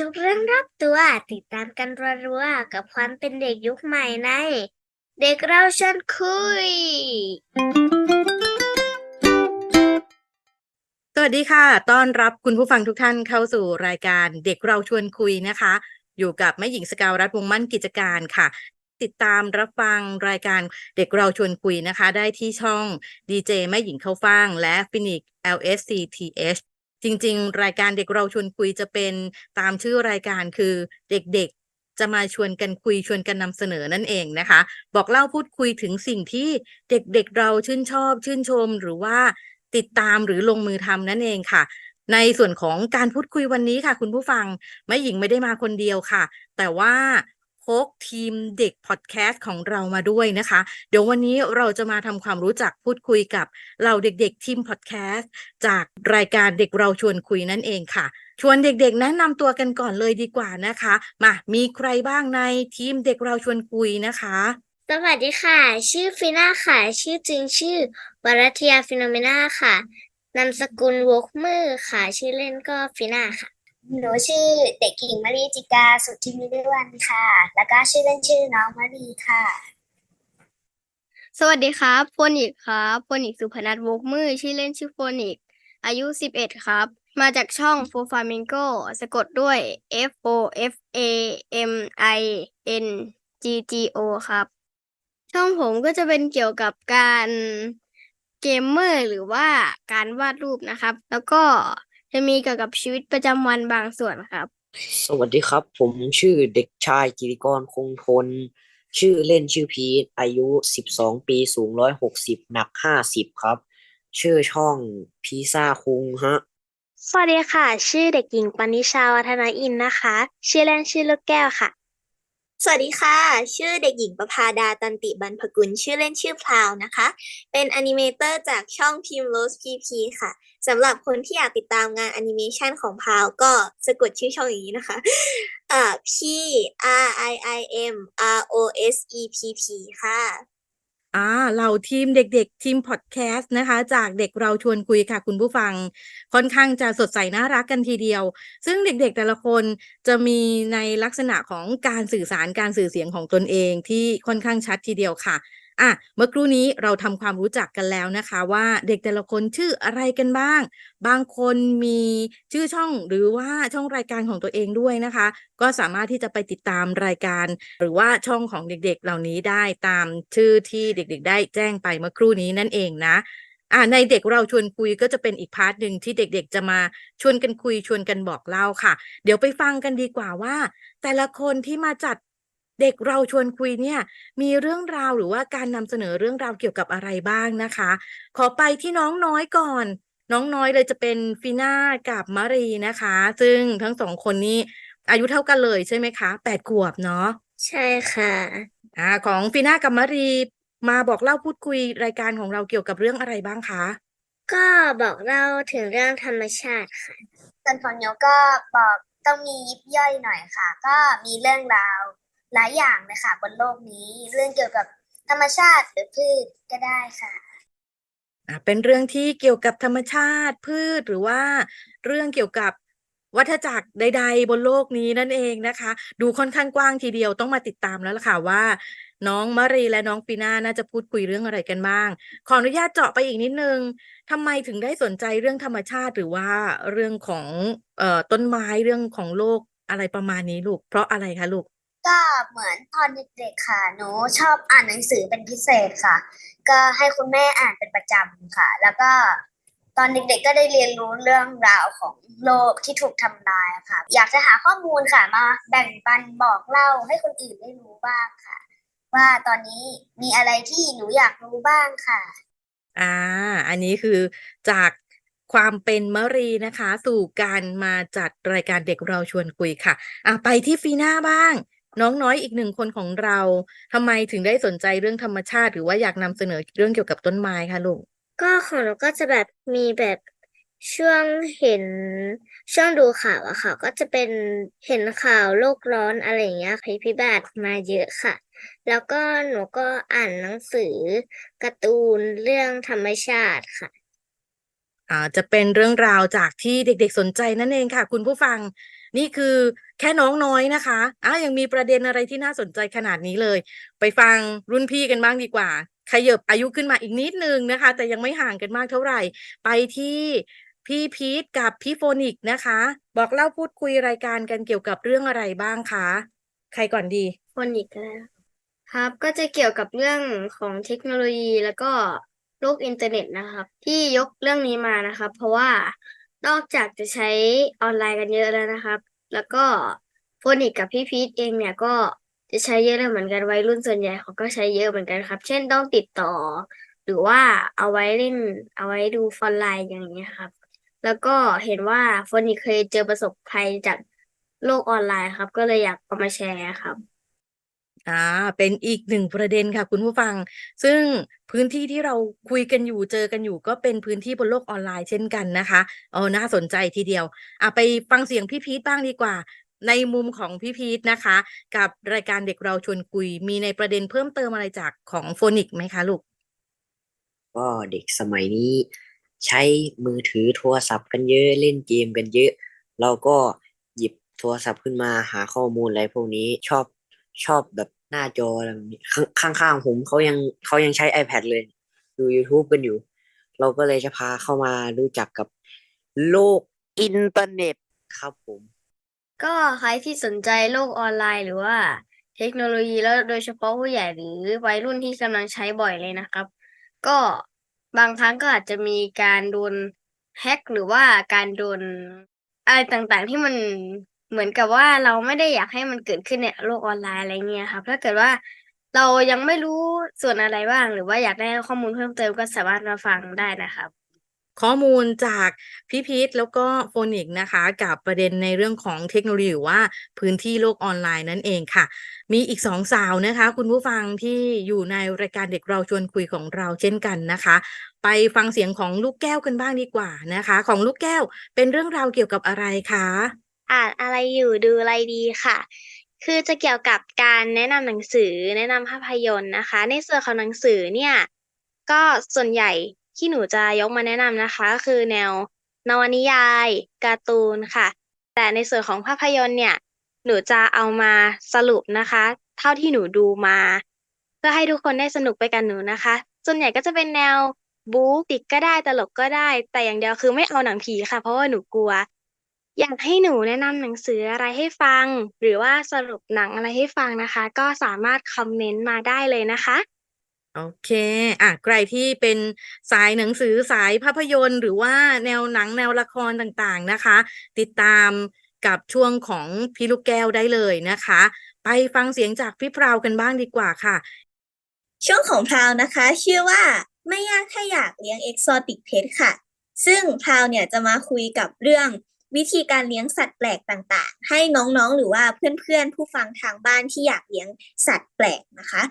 ทุกเรื่องรอบตัวติดตามกันรัวๆกับความเป็นเด็กยุคใหม่ใน เด็กเราชวนคุย สวัสดีค่ะต้อนรับคุณผู้ฟังทุกท่านเข้าสู่รายการเด็กเราชวนคุยนะคะ อยู่กับแม่หญิงสกาวรัฐวงมั่นกิจการค่ะ ติดตามรับฟังรายการเด็กเราชวนคุยนะคะ ได้ที่ช่องดีเจแม่หญิงเข้าฟังและฟินิก LSCTH จริง ๆ รายการเด็กเราชวนคุยจะเป็นตามชื่อรายการคือเด็กๆ จะมาชวนกันคุยชวนกันนำเสนอนั่นเองนะคะ บอกเล่าพูดคุยถึงสิ่งที่เด็กๆเราชื่นชอบ ชื่นชมหรือว่าติดตามหรือลงมือทำนั่นเองค่ะ ในส่วนของการพูดคุยวันนี้ค่ะ คุณผู้ฟังแม่หญิงไม่ได้มาคนเดียวค่ะ แต่ว่า พกทีมเด็กพอดแคสต์ของเรามาด้วยนะคะ เดี๋ยววันนี้เราจะมาทำความรู้จักพูดคุยกับเราเด็กๆทีมพอดแคสต์จากรายการเด็กเราชวนคุยนั่นเองค่ะ ชวนเด็กๆแนะนำตัวกันก่อนเลยดีกว่านะคะ มามีใครบ้างในทีมเด็กเราชวนคุยนะคะ สวัสดีค่ะ ชื่อฟิน่าค่ะ ชื่อจริงชื่อวรัตยาฟิโนเมนาค่ะนามสกุลวกมือค่ะ ชื่อเล่นก็ฟิน่าค่ะ หนูชื่อเด็กหญิงมารีจิกาสุทธิมิเรวันค่ะ แล้วก็ชื่อเล่นชื่อน้องมารีค่ะ สวัสดีครับโฟนิกครับโฟนิกสุพนัทวกมือชื่อเล่นชื่อโฟนิกอายุสิบเอ็ดครับ มาจากช่อง f o f a m i n g o สะกดด้วย F O F A M I N G G O ครับ ช่องผมก็จะเป็นเกี่ยวกับการเกมเมอร์หรือว่าการวาดรูปนะครับ แล้วก็ จะมีเกี่ยวกับชีวิตประจำวันบางส่วนครับ สวัสดีครับ ผมชื่อเด็กชายกิติกรคงทน ชื่อเล่นชื่อพีทอายุสิบสองปีสูงร้อยหกสิบหนักห้าสิบครับ ชื่อช่องพีซ่าคุงฮะ สวัสดีค่ะ ชื่อเด็กหญิงปณิชาวัฒนาอินนะคะ ชื่อเล่นชื่อลูกแก้วค่ะ สวัสดีค่ะ ชื่อเด็กหญิงประภาดาตันติบรรพกุล ชื่อเล่นชื่อพลาวนะคะ เป็นอนิเมเตอร์จากช่องพิมโรสพีพีค่ะ สำหรับคนที่อยากติดตามงานแอนิเมชันของพาวก็สะกดชื่อช่องอย่างนี้นะคะอ่อ P R I I M R O S E P P ค่ะ อ่าเราทีมเด็กๆ ทีมพอดแคสต์นะคะ จากเด็กเราชวนคุยค่ะ คุณผู้ฟังค่อนข้างจะสดใสน่ารักกันทีเดียว ซึ่งเด็กๆ แต่ละคนจะมีในลักษณะของการสื่อสารการสื่อเสียงของตนเองที่ค่อนข้างชัดทีเดียวค่ะ อะเมื่อครู่นี้เราทำความรู้จักกันแล้วนะคะ ว่าเด็กแต่ละคนชื่ออะไรกันบ้าง บางคนมีชื่อช่องหรือว่าช่องรายการของตัวเองด้วยนะคะ ก็สามารถที่จะไปติดตามรายการ หรือว่าช่องของเด็กๆ เหล่านี้ได้ตามชื่อที่เด็กๆ ได้แจ้งไปเมื่อครู่นี้นั่นเองนะอ่าในเด็กเราชวนคุยก็จะเป็นอีกพาร์ทหนึ่งที่เด็กๆ จะมาชวนกันคุยชวนกันบอกเล่าค่ะ เดี๋ยวไปฟังกันดีกว่าว่า แต่ละคนที่มาจัด เด็กเราชวนคุยเนี่ยมีเรื่องราวหรือว่าการนำเสนอเรื่องราวเกี่ยวกับอะไรบ้างนะคะ ขอไปที่น้องน้อยก่อน น้องน้อยเลยจะเป็นฟีน่ากับมารีนะคะ ซึ่งทั้งสองคนนี้อายุเท่ากันเลยใช่ไหมคะแปดขวบเนาะใช่ค่ะอ่าของฟีน่ากับมารีมาบอกเล่าพูดคุยรายการของเราเกี่ยวกับเรื่องอะไรบ้างคะ ก็บอกเล่าถึงเรื่องธรรมชาติค่ะส่วนของโยก็บอกต้องมียิบย่อยหน่อยค่ะ ก็มีเรื่องราว หลายอย่างเลยค่ะบนโลกนี้ เรื่องเกี่ยวกับธรรมชาติหรือพืชก็ได้ค่ะอ่าเป็นเรื่องที่เกี่ยวกับธรรมชาติพืชหรือว่าเรื่องเกี่ยวกับวัฏจักรใด ๆ บนโลกนี้นั่นเองนะคะ ดูค่อนข้างกว้างทีเดียวต้องมาติดตามแล้วล่ะค่ะว่า น้องมารีและน้องฟีน่าน่าจะพูดคุยเรื่องอะไรกันบ้าง ขออนุญาตเจาะไปอีกนิดนึงทำไมถึงได้สนใจเรื่องธรรมชาติหรือว่าเรื่องของเอ่อต้นไม้เรื่องของโลกอะไรประมาณนี้ลูก เพราะอะไรคะลูก ก็เหมือนตอนเด็กๆค่ะ หนูชอบอ่านหนังสือเป็นพิเศษค่ะ ก็ให้คุณแม่อ่านเป็นประจำค่ะ แล้วก็ตอนเด็กๆก็ได้เรียนรู้เรื่องราวของโลกที่ถูกทำลายค่ะ อยากจะหาข้อมูลค่ะมาแบ่งปันบอกเล่าให้คนอื่นได้รู้บ้างค่ะ ว่าตอนนี้มีอะไรที่หนูอยากรู้บ้างค่ะ อ่า อันนี้คือจากความเป็นมรีนะคะ สู่การมาจัดรายการเด็กเราชวนคุยค่ะ อะไปที่ฟีน่าบ้าง น้องน้อยอีกหนึ่งคนของเราทำไมถึงได้สนใจเรื่องธรรมชาติ หรือว่าอยากนำเสนอเรื่องเกี่ยวกับต้นไม้คะลูกก็ของเราก็จะแบบมีแบบช่วงเห็นช่วงดูข่าวอะค่ะ ก็จะเป็นเห็นข่าวโลกร้อนอะไรอย่างเงี้ยภัยพิบัติมาเยอะค่ะ แล้วก็หนูก็อ่านหนังสือการ์ตูนเรื่องธรรมชาติค่ะ อ่าจะเป็นเรื่องราวจากที่เด็กๆสนใจนั่นเองค่ะ คุณผู้ฟัง นี่คือแค่น้องน้อยนะคะอะยังมีประเด็นอะไรที่น่าสนใจขนาดนี้เลย ไปฟังรุ่นพี่กันบ้างดีกว่า ขยบอายุขึ้นมาอีกนิดนึงนะคะ แต่ยังไม่ห่างกันมากเท่าไหร่ ไปที่พี่พีทกับพี่โฟนิกนะคะ บอกเล่าพูดคุยรายการกันเกี่ยวกับเรื่องอะไรบ้างคะ ใครก่อนดีคนอีกแล้วครับก็จะเกี่ยวกับเรื่องของเทคโนโลยีแล้วก็โลกอินเทอร์เน็ตนะครับ ที่ยกเรื่องนี้มานะครับ เพราะว่า นอกจากจะใช้ออนไลน์กันเยอะแล้วนะครับ แล้วก็โฟนิกกับพี่พีทเองเนี่ยก็จะใช้เยอะแล้วเหมือนกันวัยรุ่นส่วนใหญ่เขาก็ใช้เยอะเหมือนกันครับ เช่นต้องติดต่อ หรือว่าเอาไว้เล่น เอาไว้ดูออนไลน์อย่างเงี้ยครับ แล้วก็เห็นว่าโฟนิกเคยเจอประสบภัยจากโลกออนไลน์ครับ ก็เลยอยากเอามาแชร์ครับ อ่า เป็นอีกหนึ่งประเด็นค่ะคุณผู้ฟัง ซึ่งพื้นที่ที่เราคุยกันอยู่ เจอกันอยู่ ก็เป็นพื้นที่บนโลกออนไลน์เช่นกันนะคะ เออ น่าสนใจทีเดียว อะ ไปฟังเสียงพี่พีทบ้างดีกว่า ในมุมของพี่พีทนะคะ กับรายการเด็กเราชวนคุย มีในประเด็นเพิ่มเติมอะไรจากของโฟนิกไหมคะลูก ก็เด็กสมัยนี้ใช้มือถือโทรศัพท์กันเยอะเล่นเกมกันเยอะ เราก็หยิบโทรศัพท์ขึ้นมาหาข้อมูลอะไรพวกนี้ชอบ ชอบแบบหน้าจออะไรแบบนี้ข้างข้างๆผมเขายังเขายังใช้ iPad เลย ดู YouTube กันอยู่ เราก็เลยจะพาเข้ามารู้จักกับโลกอินเทอร์เน็ตครับผม ก็ใครที่สนใจโลกออนไลน์หรือว่าเทคโนโลยีแล้วโดยเฉพาะผู้ใหญ่หรือวัยรุ่นที่กำลังใช้บ่อยเลยนะครับ ก็บางครั้งก็อาจจะมีการโดนแฮ็กหรือว่าการโดนอะไรต่างๆที่มัน เหมือนกับว่าเราไม่ได้อยากให้มันเกิดขึ้นในโลกออนไลน์อะไรเงี้ยครับถ้าเกิดว่าเรายังไม่รู้ส่วนอะไรบ้าง หรือว่าอยากได้ข้อมูลเพิ่มเติมก็สามารถมาฟังได้นะครับ ข้อมูลจากพี่พีทแล้วก็โฟนิกส์นะคะ กับประเด็นในเรื่องของเทคโนโลยีหรือว่าพื้นที่โลกออนไลน์นั่นเองค่ะ มีอีกสองสาวนะคะ คุณผู้ฟังที่อยู่ในรายการเด็กเราชวนคุยของเราเช่นกันนะคะ ไปฟังเสียงของลูกแก้วกันบ้างดีกว่านะคะ ของลูกแก้วเป็นเรื่องราวเกี่ยวกับอะไรคะ อ่านอะไรอยู่ดูอะไรดีค่ะ คือจะเกี่ยวกับการแนะนำหนังสือแนะนำภาพยนตร์นะคะ ในส่วนของหนังสือเนี่ย ก็ส่วนใหญ่ที่หนูจะยกมาแนะนำนะคะ คือแนวนวนิยายการ์ตูนค่ะ แต่ในส่วนของภาพยนตร์เนี่ย หนูจะเอามาสรุปนะคะ เท่าที่หนูดูมา เพื่อให้ทุกคนได้สนุกไปกับหนูนะคะ ส่วนใหญ่ก็จะเป็นแนวบู๊ติกก็ได้ตลกก็ได้ แต่อย่างเดียวคือไม่เอาหนังผีค่ะ เพราะว่าหนูกลัว อยากให้หนูแนะนำหนังสืออะไรให้ฟัง หรือว่าสรุปหนังอะไรให้ฟังนะคะ ก็สามารถคอมเมนต์มาได้เลยนะคะ โอเค อะ ใครที่เป็นสายหนังสือสายภาพยนตร์ หรือว่าแนวหนังแนวละครต่างๆนะคะ ติดตามกับช่วงของพี่ลูกแก้วได้เลยนะคะ ไปฟังเสียงจากพี่พราวกันบ้างดีกว่าค่ะ ช่วงของพราวนะคะ ชื่อว่าไม่ยากถ้าอยากเลี้ยงเอกซอติกเพชค่ะ ซึ่งพราวเนี่ยจะมาคุยกับเรื่อง วิธีการเลี้ยงสัตว์แปลกต่างๆ ให้น้องๆ หรือว่าเพื่อนๆ ผู้ฟังทางบ้านที่อยากเลี้ยงสัตว์แปลกนะคะ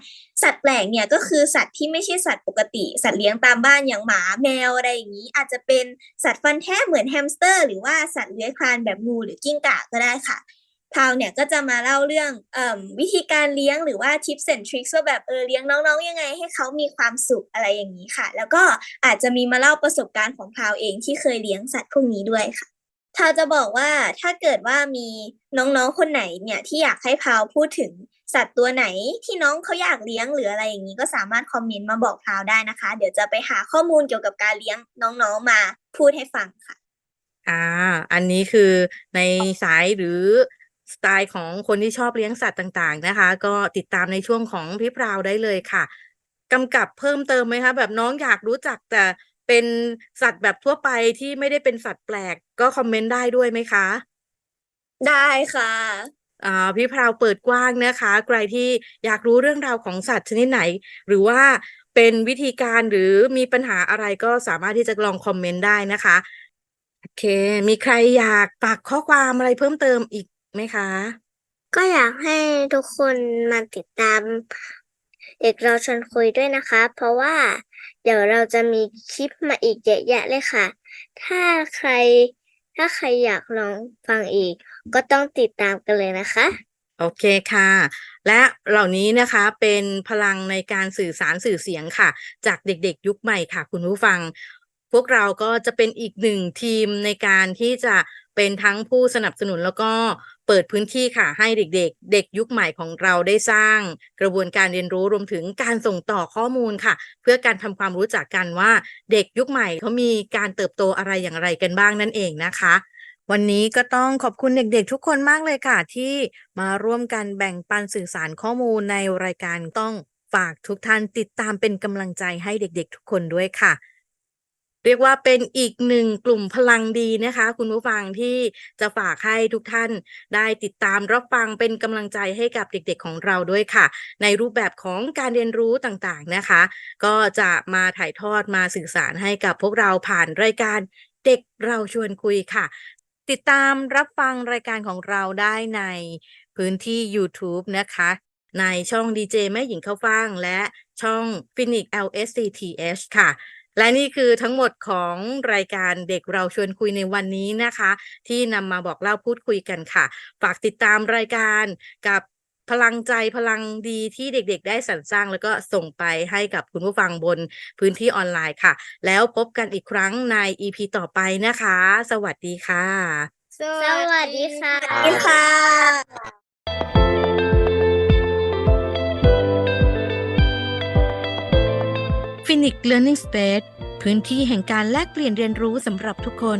สัตว์แปลกเนี่ยก็คือสัตว์ที่ไม่ใช่สัตว์ปกติ สัตว์เลี้ยงตามบ้านอย่างหมาแมวอะไรอย่างนี้ อาจจะเป็นสัตว์ฟันแท้เหมือนแฮมสเตอร์ หรือว่าสัตว์เลื้อยคลานแบบงูหรือกิ้งก่าก็ได้ค่ะพาวเนี่ยก็จะมาเล่าเรื่องอวิธีการเลี้ยงหรือว่าทิปส์แอนทริคว่าแบบเออเลี้ยงน้องๆ ยังไงให้เขามีความสุขอะไรอย่างนี้ค่ะ แล้วก็อาจจะมีมาเล่าประสบการณ์ของพาวเองที่เคยเลี้ยงสัตว์พวกนี้ด้วยค่ะ พาวจะบอกว่าถ้าเกิดว่ามีน้องๆคนไหนเนี่ยที่อยากให้พาวพูดถึงสัตว์ตัวไหนที่น้องเขาอยากเลี้ยงหรืออะไรอย่างนี้ก็สามารถคอมเมนต์มาบอกพาวได้นะคะ เดี๋ยวจะไปหาข้อมูลเกี่ยวกับการเลี้ยงน้องๆมาพูดให้ฟังค่ะ อ่า อันนี้คือในสายหรือสไตล์ของคนที่ชอบเลี้ยงสัตว์ต่างๆนะคะ ก็ติดตามในช่วงของพี่พราวได้เลยค่ะกำกับเพิ่มเติมไหมคะ แบบน้องอยากรู้จักแต่ เป็นสัตว์แบบทั่วไปที่ไม่ได้เป็นสัตว์แปลก ก็คอมเมนต์ได้ด้วยไหมคะ ได้ค่ะ อ่าพี่พราวเปิดกว้างนะคะ ใครที่อยากรู้เรื่องราวของสัตว์ชนิดไหน หรือว่าเป็นวิธีการหรือมีปัญหาอะไรก็สามารถที่จะลองคอมเมนต์ได้นะคะโอเค มีใครอยากฝากข้อความอะไรเพิ่มเติมอีกไหมคะ ก็อยากให้ทุกคนมาติดตาม เด็กเราชวนคุยด้วยนะคะ เพราะว่า เดี๋ยวเราจะมีคลิปมาอีกเยอะแยะเลยค่ะ ถ้าใครถ้าใครอยากลองฟังอีก ก็ต้องติดตามกันเลยนะคะ โอเคค่ะ และเหล่านี้นะคะเป็นพลังในการสื่อสารสื่อเสียงค่ะ จากเด็กๆ ยุคใหม่ค่ะ คุณผู้ฟัง พวกเราก็จะเป็นอีกหนึ่งทีมในการที่จะเป็นทั้งผู้สนับสนุนแล้วก็ เปิดพื้นที่ค่ะให้เด็กๆ เด็กยุคใหม่ของเราได้สร้าง กระบวนการเรียนรู้รวมถึงการส่งต่อข้อมูลค่ะ เพื่อการทำความรู้จักกันว่าเด็กยุคใหม่เขามีการเติบโตอะไรอย่างไรกันบ้างนั่นเองนะคะ วันนี้ก็ต้องขอบคุณเด็กๆ ทุกคนมากเลยค่ะ ที่มาร่วมกันแบ่งปันสื่อสารข้อมูลในรายการต้องฝากทุกท่านติดตามเป็นกำลังใจให้เด็กๆ ทุกคนด้วยค่ะ เรียกว่าเป็นอีกหนึ่งกลุ่มพลังดีนะคะ คุณผู้ฟังที่จะฝากให้ทุกท่านได้ติดตามรับฟังเป็นกำลังใจให้กับเด็กๆของเราด้วยค่ะ ในรูปแบบของการเรียนรู้ต่างๆนะคะ ก็จะมาถ่ายทอดมาสื่อสารให้กับพวกเราผ่านรายการเด็กเราชวนคุยค่ะ ติดตามรับฟังรายการของเราได้ในพื้นที่ YouTube นะคะ ในช่องดีเจแม่หญิงเข้าฟังและช่อง Phoenix LSCTH ค่ะ และนี่คือทั้งหมดของรายการเด็กเราชวนคุยในวันนี้นะคะ ที่นำมาบอกเล่าพูดคุยกันค่ะ ฝากติดตามรายการกับพลังใจพลังดีที่เด็กๆ ได้สรรสร้างแล้วก็ส่งไปให้กับคุณผู้ฟังบนพื้นที่ออนไลน์ค่ะ แล้วพบกันอีกครั้งใน EP ต่อไปนะคะ สวัสดีค่ะ สวัสดีค่ะ Unique Learning Space พื้นที่แห่งการแลกเปลี่ยนเรียนรู้สำหรับทุกคน